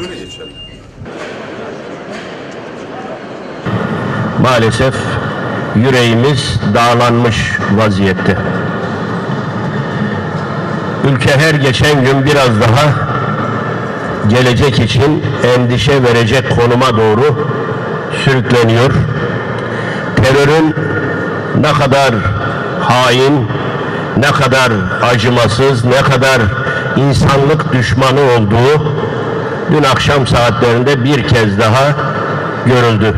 Öyle geçerli. Maalesef yüreğimiz dağlanmış vaziyette. Ülke her geçen gün biraz daha gelecek için endişe verecek konuma doğru sürükleniyor. Terörün ne kadar hain, ne kadar acımasız, ne kadar insanlık düşmanı olduğu dün akşam saatlerinde bir kez daha görüldü.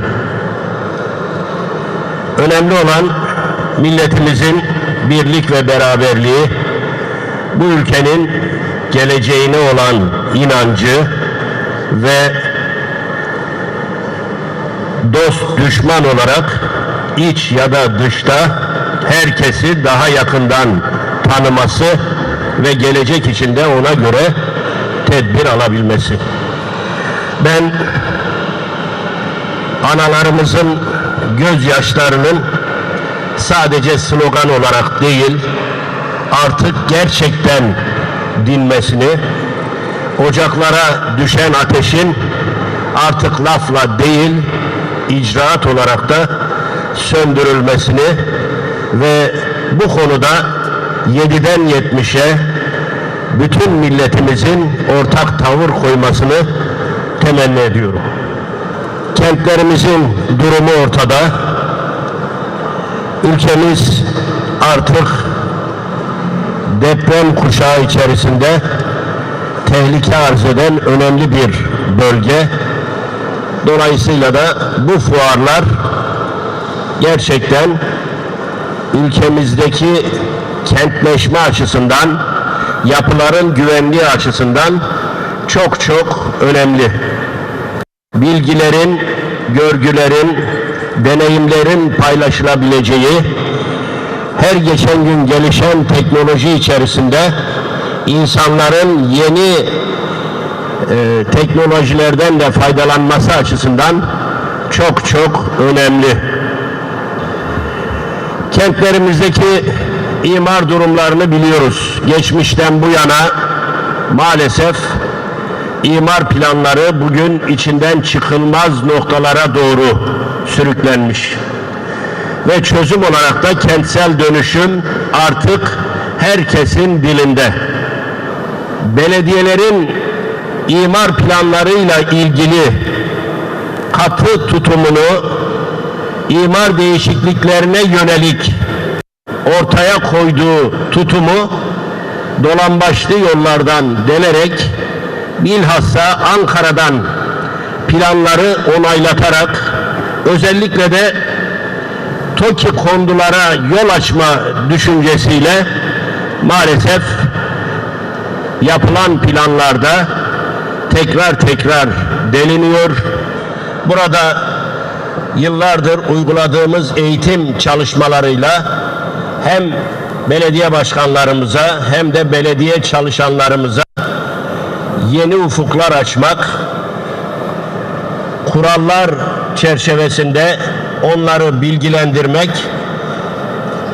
Önemli olan milletimizin birlik ve beraberliği, bu ülkenin geleceğine olan inancı ve dost düşman olarak iç ya da dışta herkesi daha yakından tanıması ve gelecek içinde ona göre tedbir alabilmesi. Ben analarımızın gözyaşlarının sadece slogan olarak değil artık gerçekten dinmesini ocaklara düşen ateşin artık lafla değil icraat olarak da söndürülmesini ve bu konuda 7'den 70'e bütün milletimizin ortak tavır koymasını temenni ediyorum. Kentlerimizin durumu ortada. Ülkemiz artık deprem kuşağı içerisinde tehlike arz eden önemli bir bölge. Dolayısıyla da bu fuarlar gerçekten ülkemizdeki kentleşme açısından, yapıların güvenliği açısından çok çok önemli. Bilgilerin, görgülerin, deneyimlerin paylaşılabileceği, her geçen gün gelişen teknoloji içerisinde insanların yeni e, teknolojilerden de faydalanması açısından çok çok önemli. Kentlerimizdeki imar durumlarını biliyoruz. Geçmişten bu yana maalesef imar planları bugün içinden çıkılmaz noktalara doğru sürüklenmiş. Ve çözüm olarak da kentsel dönüşüm artık herkesin dilinde. Belediyelerin imar planlarıyla ilgili katı tutumunu imar değişikliklerine yönelik ortaya koyduğu tutumu dolambaçlı yollardan delerek bilhassa Ankara'dan planları onaylatarak özellikle de TOKİ kondulara yol açma düşüncesiyle maalesef yapılan planlarda tekrar tekrar deliniyor. Burada yıllardır uyguladığımız eğitim çalışmalarıyla hem belediye başkanlarımıza hem de belediye çalışanlarımıza yeni ufuklar açmak, kurallar çerçevesinde onları bilgilendirmek,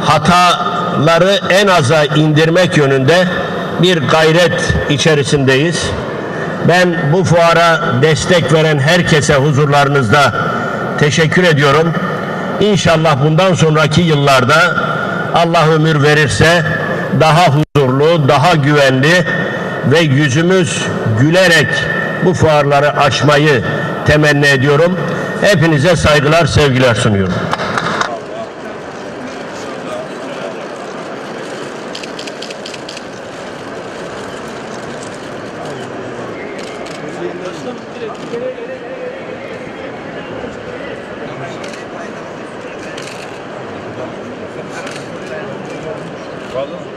hataları en aza indirmek yönünde bir gayret içerisindeyiz. Ben bu fuara destek veren herkese huzurlarınızda teşekkür ediyorum. İnşallah bundan sonraki yıllarda Allah ömür verirse daha huzurlu, daha güvenli ve yüzümüz gülerek bu fuarları açmayı temenni ediyorum. Hepinize saygılar, sevgiler sunuyorum. Kalın.